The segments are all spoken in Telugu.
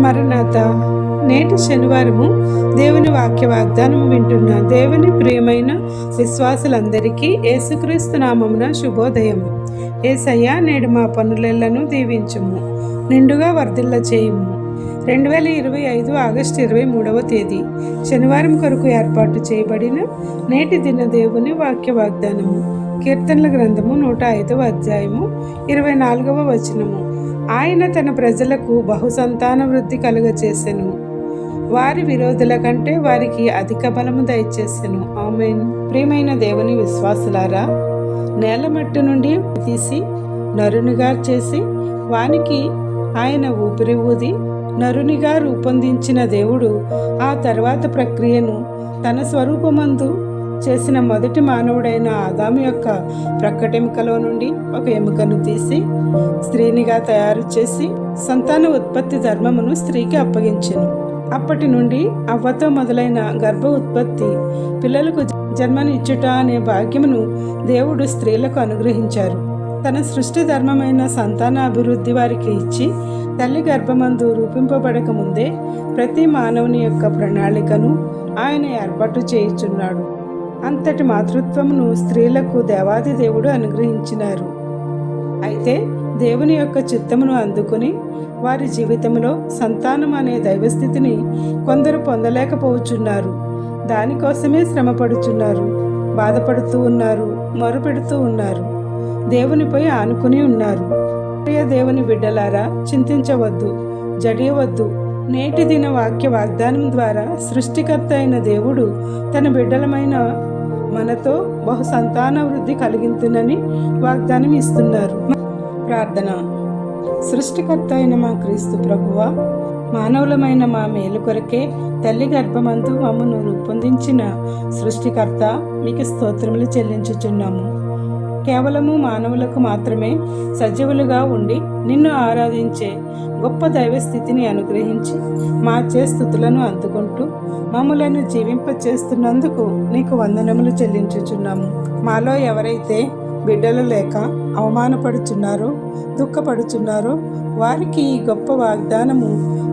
మరణాత నేటి శనివారము దేవుని వాక్య వాగ్దానం వింటున్న దేవుని ప్రియమైన విశ్వాసులందరికీ యేసుక్రీస్తు నామమున శుభోదయం. ఏసయ్య నేడు మా పనులెళ్ళను దీవించుము నిండుగా వర్ధిల్ల చేయము రెండు వేల ఇరవై ఐదు ఆగస్టు ఇరవై మూడవ తేదీ శనివారం కొరకు ఏర్పాటు చేయబడిన నేటి దిన దేవుని వాక్య వాగ్దానము. కీర్తనల గ్రంథము నూట ఐదవ అధ్యాయము ఇరవై నాలుగవ వచనము. ఆయన తన ప్రజలకు బహుసంతాన వృద్ధి కలుగచేసెను. వారి విరోధుల కంటే వారికి అధిక బలము దయచేసెను. ఆమెన్. ప్రియమైన దేవుని విశ్వాసులారా నేల మట్టి నుండి తీసి నరునిగా చేసి వానికి ఆయన ఊపిరి ఊది నరునిగా రూపొందించిన దేవుడు ఆ తర్వాత ప్రక్రియను తన స్వరూపమందు చేసిన మొదటి మానవుడైన ఆదాము యొక్క ప్రక్కటెముకలో నుండి ఒక ఎముకను తీసి స్త్రీనిగా తయారు చేసి సంతాన ఉత్పత్తి ధర్మమును స్త్రీకి అప్పగించెను. అప్పటి నుండి అవ్వతో మొదలైన గర్భ ఉత్పత్తి పిల్లలకు జన్మనిచ్చుట అనే భాగ్యమును దేవుడు స్త్రీలకు అనుగ్రహించారు. తన సృష్టి ధర్మమైన సంతాన అభివృద్ధి వారికి ఇచ్చి తల్లి గర్భమందు రూపింపబడక ముందే ప్రతి మానవుని యొక్క ప్రణాళికను ఆయన ఏర్పాటు చేయుచున్నాడు. అంతటి మాతృత్వమును స్త్రీలకు దేవాది దేవుడు అనుగ్రహించినారు. అయితే దేవుని యొక్క చిత్తమును అందుకుని వారి జీవితంలో సంతానం అనే దైవస్థితిని కొందరు పొందలేకపోవచ్చున్నారు. దానికోసమే శ్రమపడుచున్నారు. బాధపడుతూ ఉన్నారు. మొరుపెడుతూ ఉన్నారు. దేవునిపై ఆనుకుని ఉన్నారు. ప్రియ దేవుని బిడ్డలారా చింతించవద్దు జడియవద్దు. నేటి దిన వాక్య వాగ్దానం ద్వారా సృష్టికర్త అయిన దేవుడు తన బిడ్డలమైన మనతో బహు సంతాన వృద్ధి కలిగించునని వాగ్దానం ఇస్తున్నారు. ప్రార్థన. సృష్టికర్త అయిన మా క్రీస్తు ప్రభువ మానవులమైన మా మేలు కొరకే తల్లి గర్భమందు మమ్మను రూపొందించిన సృష్టికర్త మీకు స్తోత్రములు చెల్లించుచున్నాము. కేవలము మానవులకు మాత్రమే సజీవులుగా ఉండి నిన్ను ఆరాధించే గొప్ప దైవ స్థితిని అనుగ్రహించి మార్చే స్థుతులను అందుకుంటూ మమ్మలను జీవింపచేస్తున్నందుకు నీకు వందనములు చెల్లించుచున్నాము. మాలో ఎవరైతే బిడ్డలు లేక అవమానపడుచున్నారో దుఃఖపడుచున్నారో వారికి ఈ గొప్ప వాగ్దానము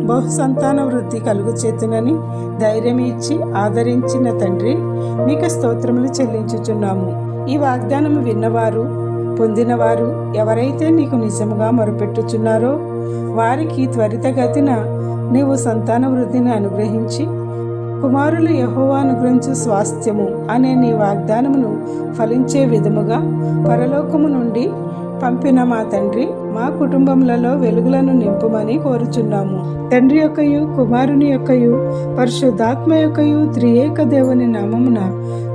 బహు సంతాన వృద్ధి కలుగు చేతునని ధైర్యం ఇచ్చి ఆదరించిన తండ్రి మీకు స్తోత్రములు చెల్లించుచున్నాము. ఈ వాగ్దానము విన్నవారు పొందినవారు ఎవరైతే నీకు నిజముగా మొరపెట్టుచున్నారో వారికి త్వరితగతిన నీవు సంతాన వృద్ధిని అనుగ్రహించి కుమారులు యహోవా అనుగ్రహించు స్వాస్థ్యము అనే నీ వాగ్దానమును ఫలించే విధముగా పరలోకము నుండి పంపిన మా తండ్రి మా కుటుంబములలో వెలుగులను నింపుమని కోరుచున్నాము. తండ్రి యొక్కయు కుమారుని యొక్కయు పరిశుద్ధాత్మ యొక్కయు త్రియేక దేవుని నామమున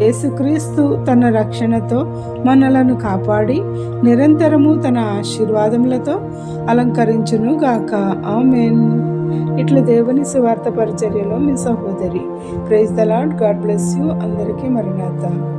యేసుక్రీస్తు తన రక్షణతో మనలను కాపాడి నిరంతరము తన ఆశీర్వాదములతో అలంకరించును గాక. ఆమెన్. ఇట్లా దేవుని సువార్త పరిచర్యలో మీ సహోదరి. Praise the Lord God bless you. అందరికీ మరణాత